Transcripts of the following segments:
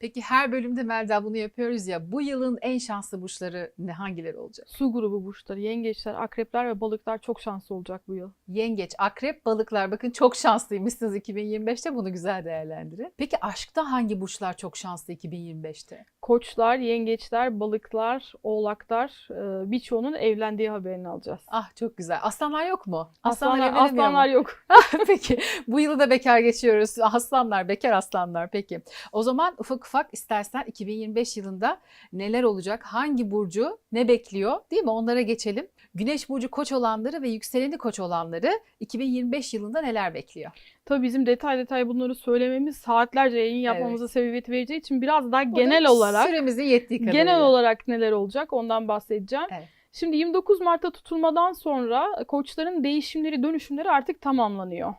Peki her bölümde Melda bunu yapıyoruz ya. Bu yılın en şanslı burçları ne hangileri olacak? Su grubu burçları, yengeçler, akrepler ve balıklar çok şanslı olacak bu yıl. Yengeç, akrep, balıklar bakın çok şanslıymışsınız 2025'te bunu güzel değerlendirin. Peki aşkta hangi burçlar çok şanslı 2025'te? Koçlar, yengeçler, balıklar, oğlaklar e, birçoğunun evlendiği haberini alacağız. Ah çok güzel. Aslanlar yok mu? Aslanlar, mu? aslanlar yok. Peki bu yılı da bekar geçiyoruz. Aslanlar, bekar aslanlar. Peki o zaman ufak ufak istersen 2025 yılında neler olacak? Hangi burcu ne bekliyor? Değil mi? Onlara geçelim. Güneş burcu koç olanları ve yükseleni koç olanları 2025 yılında neler bekliyor? Tabii bizim detay detay bunları söylememiz saatlerce yayın yapmamıza sebebiyet vereceği için biraz daha genel Burada olarak süremizin yettiği kadarıyla. genel olarak neler olacak ondan bahsedeceğim. Evet. Şimdi 29 Mart'ta tutulmadan sonra koçların değişimleri, dönüşümleri artık tamamlanıyor.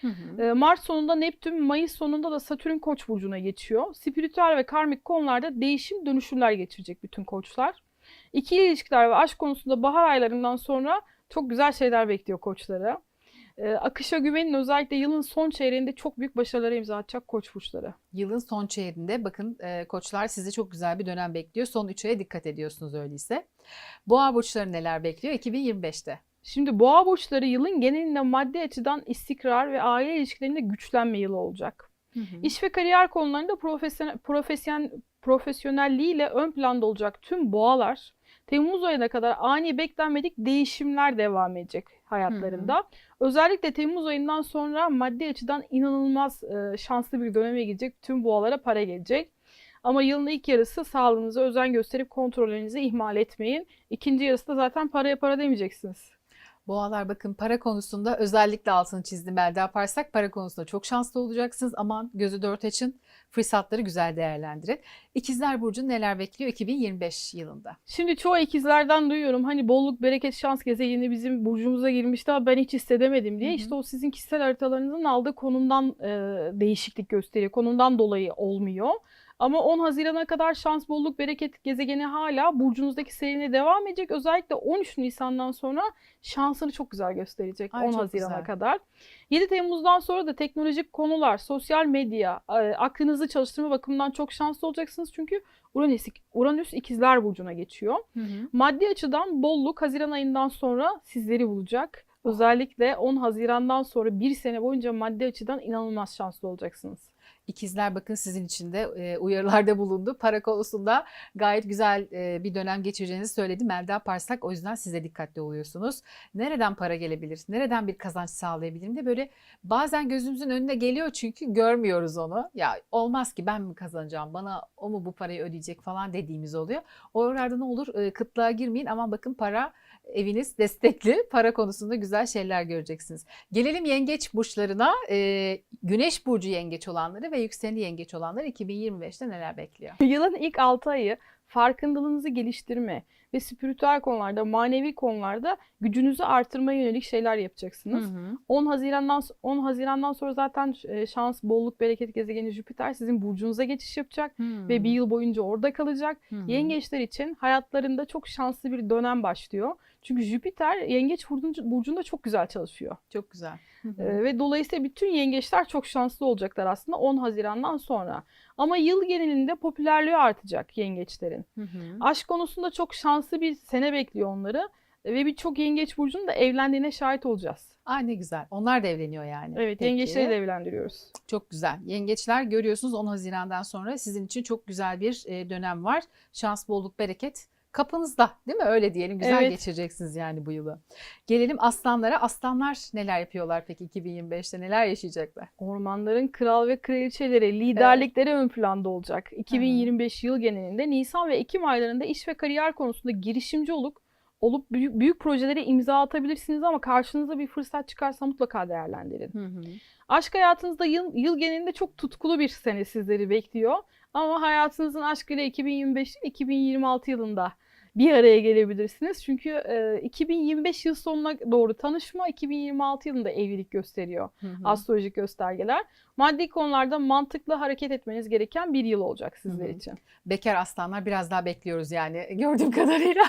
Hı hı. Ee, Mart sonunda Neptün, Mayıs sonunda da Satürn Koç burcuna geçiyor. Spiritüel ve karmik konularda değişim dönüşümler geçirecek bütün koçlar. İkili ilişkiler ve aşk konusunda bahar aylarından sonra çok güzel şeyler bekliyor koçları. Ee, akışa güvenin özellikle yılın son çeyreğinde çok büyük başarılara imza atacak koç burçları. Yılın son çeyreğinde bakın e, koçlar sizi çok güzel bir dönem bekliyor. Son 3 aya dikkat ediyorsunuz öyleyse. Boğa burçları neler bekliyor 2025'te? Şimdi boğa burçları yılın genelinde maddi açıdan istikrar ve aile ilişkilerinde güçlenme yılı olacak. Hı hı. İş ve kariyer konularında profesyonel, profesyon, profesyonelliğiyle ön planda olacak tüm boğalar Temmuz ayına kadar ani beklenmedik değişimler devam edecek hayatlarında. Özellikle Temmuz ayından sonra maddi açıdan inanılmaz e, şanslı bir döneme girecek. Tüm boğalara para gelecek. Ama yılın ilk yarısı sağlığınıza özen gösterip kontrollerinizi ihmal etmeyin. İkinci yarısı da zaten paraya para demeyeceksiniz. Boğalar bakın para konusunda özellikle altını çizdim elde yaparsak para konusunda çok şanslı olacaksınız. Aman gözü dört açın fırsatları güzel değerlendirin. İkizler Burcu neler bekliyor 2025 yılında? Şimdi çoğu ikizlerden duyuyorum hani bolluk, bereket, şans gezegeni bizim burcumuza girmişti ama ben hiç hissedemedim diye. Hı hı. İşte o sizin kişisel haritalarınızın aldığı konumdan e, değişiklik gösteriyor. Konumdan dolayı olmuyor. Ama 10 Haziran'a kadar şans, bolluk, bereket gezegeni hala burcunuzdaki seyrine devam edecek. Özellikle 13 Nisan'dan sonra şansını çok güzel gösterecek Ay, 10 çok Haziran'a güzel. kadar. 7 Temmuz'dan sonra da teknolojik konular, sosyal medya, e, aklınızı çalıştırma bakımından çok şanslı olacaksınız. Çünkü Uranüs, Uranüs ikizler burcuna geçiyor. Maddi açıdan bolluk Haziran ayından sonra sizleri bulacak. Özellikle 10 Haziran'dan sonra bir sene boyunca maddi açıdan inanılmaz şanslı olacaksınız. İkizler bakın sizin için de e, uyarılarda bulundu. Para konusunda gayet güzel e, bir dönem geçireceğinizi söyledi Melda Parsak. O yüzden siz de dikkatli oluyorsunuz. Nereden para gelebilir? Nereden bir kazanç sağlayabilirim de böyle bazen gözümüzün önüne geliyor çünkü görmüyoruz onu. Ya olmaz ki ben mi kazanacağım? Bana o mu bu parayı ödeyecek falan dediğimiz oluyor. Oralarda ne olur? E, kıtlığa girmeyin. Aman bakın para eviniz destekli. Para konusunda güzel şeyler göreceksiniz. Gelelim yengeç burçlarına. Ee, güneş burcu yengeç olanları ve yükseleni yengeç olanları 2025'te neler bekliyor? Yılın ilk 6 ayı farkındalığınızı geliştirme ve spiritüel konularda, manevi konularda gücünüzü artırmaya yönelik şeyler yapacaksınız. 10 Haziran'dan 10 Haziran'dan sonra zaten e, şans, bolluk, bereket gezegeni Jüpiter sizin burcunuza geçiş yapacak ve bir yıl boyunca orada kalacak. Yengeçler için hayatlarında çok şanslı bir dönem başlıyor. Çünkü Jüpiter yengeç burcunda- çok güzel çalışıyor. Çok güzel. Ee, ve dolayısıyla bütün yengeçler çok şanslı olacaklar aslında 10 Haziran'dan sonra. Ama yıl genelinde popülerliği artacak yengeçlerin. Aşk konusunda çok şanslı bir sene bekliyor onları. Ve birçok yengeç burcunun da evlendiğine şahit olacağız. Aa ne güzel. Onlar da evleniyor yani. Evet, Peki. yengeçleri de evlendiriyoruz. Çok güzel. Yengeçler görüyorsunuz 10 Haziran'dan sonra sizin için çok güzel bir e, dönem var. Şans, bolluk, bereket kapınızda değil mi? Öyle diyelim. Güzel Evet. geçireceksiniz yani bu yılı. Gelelim aslanlara. Aslanlar neler yapıyorlar peki 2025'te? Neler yaşayacaklar? Ormanların kral ve kraliçeleri, liderlikleri ön planda olacak. 2025 yıl genelinde Nisan ve Ekim aylarında iş ve kariyer konusunda girişimci olup olup büyük, büyük projelere imza atabilirsiniz ama karşınıza bir fırsat çıkarsa mutlaka değerlendirin. Aşk hayatınızda yıl, yıl genelinde çok tutkulu bir sene sizleri bekliyor. Ama hayatınızın aşkıyla 2025-2026 yılında bir araya gelebilirsiniz. Çünkü e, 2025 yıl sonuna doğru tanışma, 2026 yılında evlilik gösteriyor astrolojik göstergeler. Maddi konularda mantıklı hareket etmeniz gereken bir yıl olacak sizler Hı hı. için. Bekar aslanlar biraz daha bekliyoruz yani gördüğüm kadarıyla.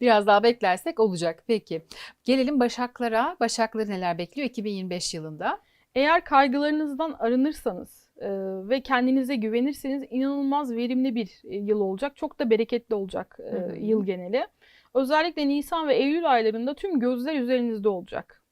biraz daha beklersek olacak. Peki. Gelelim Başaklara. Başakları neler bekliyor 2025 yılında? Eğer kaygılarınızdan arınırsanız, e, ve kendinize güvenirseniz inanılmaz verimli bir e, yıl olacak. Çok da bereketli olacak yıl geneli. Özellikle Nisan ve Eylül aylarında tüm gözler üzerinizde olacak.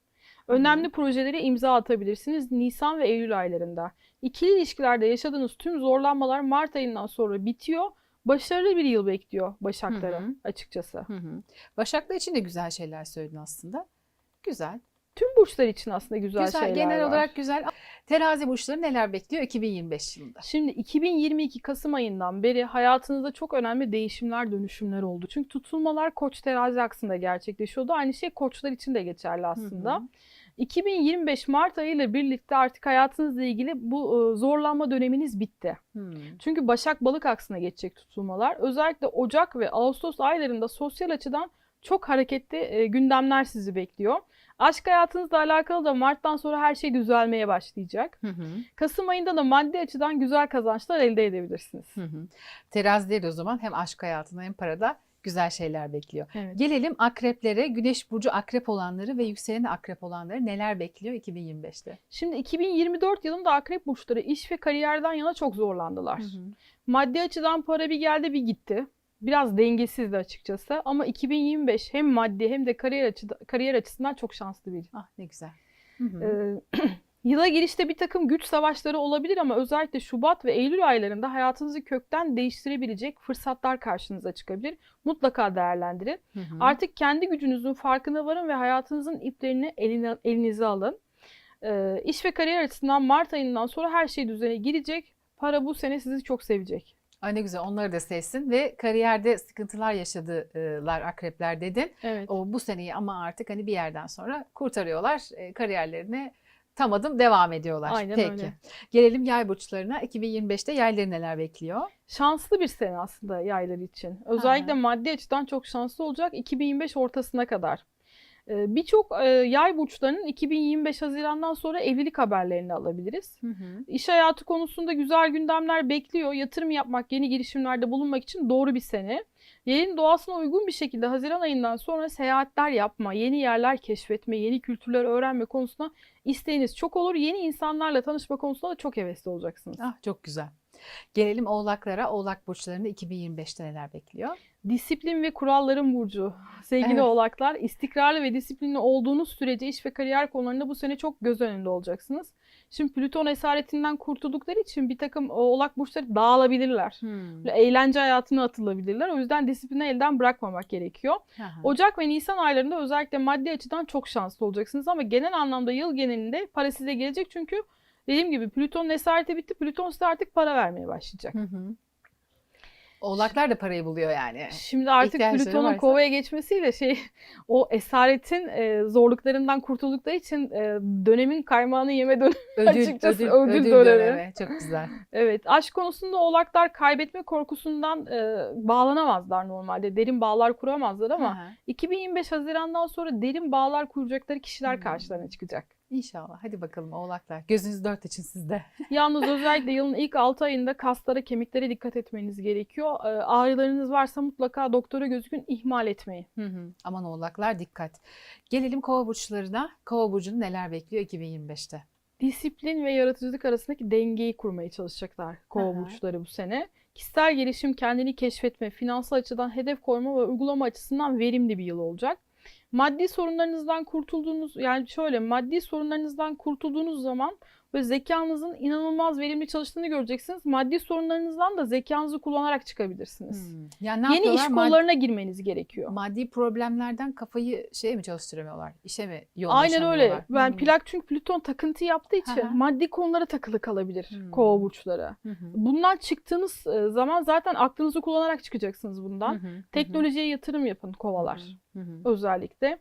Önemli projelere imza atabilirsiniz Nisan ve Eylül aylarında. İkili ilişkilerde yaşadığınız tüm zorlanmalar Mart ayından sonra bitiyor. Başarılı bir yıl bekliyor Başaklara Hı hı. açıkçası. Hı hı. Başaklar için de güzel şeyler söyledin aslında. Güzel. Tüm burçlar için aslında güzel, güzel. şeyler Genel var. olarak güzel. Terazi burçları neler bekliyor 2025 yılında? Şimdi 2022 Kasım ayından beri hayatınızda çok önemli değişimler, dönüşümler oldu. Çünkü tutulmalar Koç terazi aksında gerçekleşiyordu. Aynı şey Koçlar için de geçerli aslında. Hı hı. 2025 Mart ayı ile birlikte artık hayatınızla ilgili bu e, zorlanma döneminiz bitti. Hmm. Çünkü Başak Balık aksına geçecek tutulmalar. Özellikle Ocak ve Ağustos aylarında sosyal açıdan çok hareketli e, gündemler sizi bekliyor. Aşk hayatınızla alakalı da Mart'tan sonra her şey düzelmeye başlayacak. Hı hı. Kasım ayında da maddi açıdan güzel kazançlar elde edebilirsiniz. Hı hı. Terazileri o zaman hem aşk hayatında hem parada güzel şeyler bekliyor. Evet. Gelelim akreplere. Güneş burcu akrep olanları ve yükseleni akrep olanları neler bekliyor 2025'te? Şimdi 2024 yılında akrep burçları iş ve kariyerden yana çok zorlandılar. Hı hı. Maddi açıdan para bir geldi bir gitti. Biraz dengesizdi açıkçası ama 2025 hem maddi hem de kariyer, açı, kariyer açısından çok şanslı bir yıl. Ah ne güzel. Hı hı. Ee, Yıla girişte bir takım güç savaşları olabilir ama özellikle Şubat ve Eylül aylarında hayatınızı kökten değiştirebilecek fırsatlar karşınıza çıkabilir. Mutlaka değerlendirin. Hı hı. Artık kendi gücünüzün farkına varın ve hayatınızın iplerini eline, elinize alın. Ee, iş ve kariyer açısından Mart ayından sonra her şey düzene girecek. Para bu sene sizi çok sevecek. Ay ne güzel onları da sevsin ve kariyerde sıkıntılar yaşadılar akrepler dedin. Evet. O bu seneyi ama artık hani bir yerden sonra kurtarıyorlar. E, kariyerlerine tam adım devam ediyorlar. Aynen Peki. öyle. Gelelim yay burçlarına. 2025'te yayları neler bekliyor? Şanslı bir sene aslında yaylar için. Özellikle maddi açıdan çok şanslı olacak 2025 ortasına kadar. Ee, Birçok e, yay burçlarının 2025 Haziran'dan sonra evlilik haberlerini alabiliriz. Hı hı. İş hayatı konusunda güzel gündemler bekliyor. Yatırım yapmak, yeni girişimlerde bulunmak için doğru bir sene. Yayın doğasına uygun bir şekilde Haziran ayından sonra seyahatler yapma, yeni yerler keşfetme, yeni kültürler öğrenme konusunda isteğiniz çok olur. Yeni insanlarla tanışma konusunda da çok hevesli olacaksınız. Ah çok güzel. Gelelim oğlaklara. Oğlak burçlarını 2025'te neler bekliyor? Disiplin ve kuralların burcu. Sevgili Evet. oğlaklar, istikrarlı ve disiplinli olduğunuz sürece iş ve kariyer konularında bu sene çok göz önünde olacaksınız. Şimdi Plüton esaretinden kurtuldukları için bir takım oğlak burçları dağılabilirler. Hmm. Eğlence hayatına atılabilirler. O yüzden disiplini elden bırakmamak gerekiyor. Aha. Ocak ve Nisan aylarında özellikle maddi açıdan çok şanslı olacaksınız ama genel anlamda yıl genelinde para size gelecek çünkü dediğim gibi Plüton'un esareti bitti. Plüton size artık para vermeye başlayacak. Hı hı. Oğlaklar da parayı buluyor yani. Şimdi artık Plüton'un kovaya geçmesiyle şey o esaretin e, zorluklarından kurtuldukları için e, dönemin kaymağını yeme dönemi. Ödül, Açıkçası ödül, ödül ödül dönemi. dönemi. Çok güzel. Evet, aşk konusunda oğlaklar kaybetme korkusundan e, bağlanamazlar normalde. Derin bağlar kuramazlar ama Aha. 2025 Haziran'dan sonra derin bağlar kuracakları kişiler Hmm. karşılarına çıkacak. İnşallah. Hadi bakalım oğlaklar. Gözünüz dört açın sizde. Yalnız özellikle yılın ilk 6 ayında kaslara, kemiklere dikkat etmeniz gerekiyor. E, ağrılarınız varsa mutlaka doktora gözükün, ihmal etmeyin. Hı hı. Aman oğlaklar dikkat. Gelelim kova burçlarına. Kova burcunu neler bekliyor 2025'te? Disiplin ve yaratıcılık arasındaki dengeyi kurmaya çalışacaklar kova burçları bu sene. Kişisel gelişim, kendini keşfetme, finansal açıdan hedef koyma ve uygulama açısından verimli bir yıl olacak. Maddi sorunlarınızdan kurtulduğunuz, yani şöyle maddi sorunlarınızdan kurtulduğunuz zaman ve zekanızın inanılmaz verimli çalıştığını göreceksiniz. Maddi sorunlarınızdan da zekanızı kullanarak çıkabilirsiniz. Hmm. Yani ne Yeni iş yapıyorlar? Mad- kollarına girmeniz gerekiyor. maddi problemlerden kafayı şeye mi çalıştıramıyorlar? İşe mi Aynen yoğunlaşamıyorlar? öyle. Ben Hmm. plak çünkü Plüton takıntı yaptığı için Aha. maddi konulara takılı kalabilir Hmm. kova burçları. Hı. Bundan çıktığınız e, zaman zaten aklınızı kullanarak çıkacaksınız bundan. Hı. Teknolojiye yatırım yapın kovalar hı. özellikle.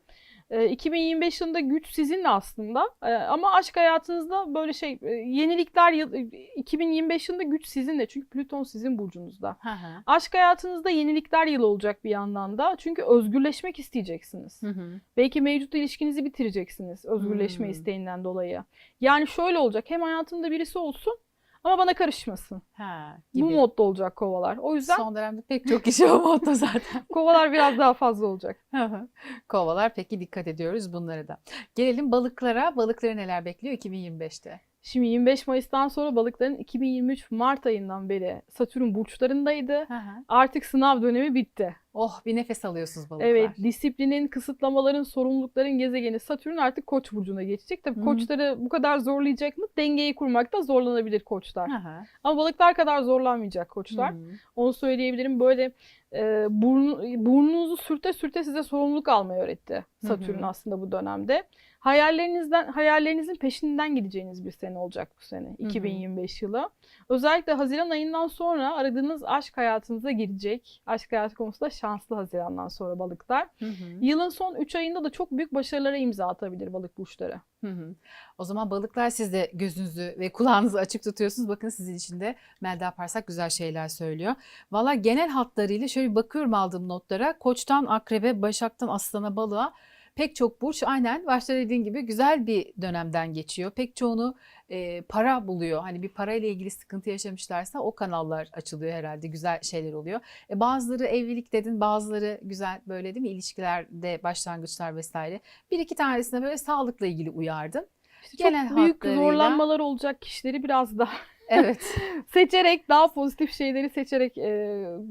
E, 2025 yılında güç sizinle aslında E, ama aşk hayatınızda böyle şey e, yenilikler yıl- e, 2025 yılında güç sizinle çünkü Plüton sizin burcunuzda. Hı hı. Aşk hayatınızda yenilikler yılı olacak bir yandan da çünkü özgürleşmek isteyeceksiniz. Hı hı. Belki mevcut ilişkinizi bitireceksiniz özgürleşme Hmm. isteğinden dolayı. Yani şöyle olacak hem hayatımda birisi olsun ama bana karışmasın. Ha, Bu gibi. modda olacak kovalar. O yüzden Son dönemde pek çok kişi o modda zaten. kovalar biraz daha fazla olacak. Hı hı. Kovalar peki dikkat ediyoruz bunlara da. Gelelim balıklara. Balıkları neler bekliyor 2025'te? Şimdi 25 Mayıs'tan sonra balıkların 2023 Mart ayından beri Satürn burçlarındaydı. Hı hı. Artık sınav dönemi bitti. Oh bir nefes alıyorsunuz balıklar. Evet, disiplinin, kısıtlamaların, sorumlulukların gezegeni Satürn artık Koç burcuna geçecek. Tabii Hı koçları bu kadar zorlayacak mı? Dengeyi kurmakta zorlanabilir koçlar. Hı hı. Ama balıklar kadar zorlanmayacak koçlar. Hı. Onu söyleyebilirim. Böyle e, burnu, burnunuzu sürte sürte size sorumluluk almayı öğretti Satürn Hı hı. aslında bu dönemde. Hayallerinizden hayallerinizin peşinden gideceğiniz bir sene olacak bu sene 2025 yılı. Özellikle Haziran ayından sonra aradığınız aşk hayatınıza girecek. Aşk hayatı konusunda şanslı Haziran'dan sonra balıklar. Hı hı. Yılın son 3 ayında da çok büyük başarılara imza atabilir balık burçları. Hı hı. O zaman balıklar siz de gözünüzü ve kulağınızı açık tutuyorsunuz. Bakın sizin için de Melda Parsak güzel şeyler söylüyor. Valla genel hatlarıyla şöyle bakıyorum aldığım notlara. Koçtan akrebe, başaktan aslana, balığa pek çok burç aynen başta dediğin gibi güzel bir dönemden geçiyor. Pek çoğunu e, para buluyor. Hani bir parayla ilgili sıkıntı yaşamışlarsa o kanallar açılıyor herhalde. Güzel şeyler oluyor. E, bazıları evlilik dedin, bazıları güzel böyle değil mi ilişkilerde başlangıçlar vesaire. Bir iki tanesine böyle sağlıkla ilgili uyardım. İşte Genel çok büyük hatlarıyla- zorlanmalar olacak kişileri biraz daha Evet. seçerek daha pozitif şeyleri seçerek e,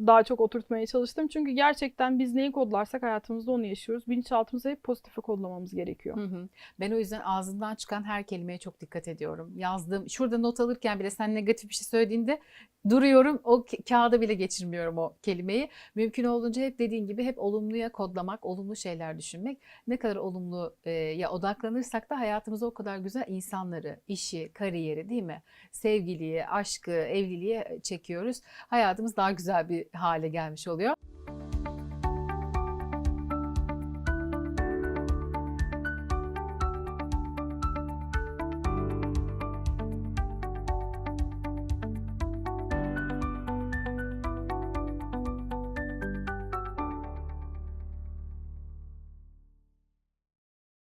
daha çok oturtmaya çalıştım. Çünkü gerçekten biz neyi kodlarsak hayatımızda onu yaşıyoruz. Bilinçaltımıza hep pozitife kodlamamız gerekiyor. Hı hı. Ben o yüzden ağzından çıkan her kelimeye çok dikkat ediyorum. Yazdığım, şurada not alırken bile sen negatif bir şey söylediğinde duruyorum. O ka- kağıda bile geçirmiyorum o kelimeyi. Mümkün olduğunca hep dediğin gibi hep olumluya kodlamak, olumlu şeyler düşünmek. Ne kadar olumlu e, ya odaklanırsak da hayatımıza o kadar güzel insanları, işi, kariyeri değil mi? Sevgiliyi, aşkı, evliliği çekiyoruz. Hayatımız daha güzel bir hale gelmiş oluyor.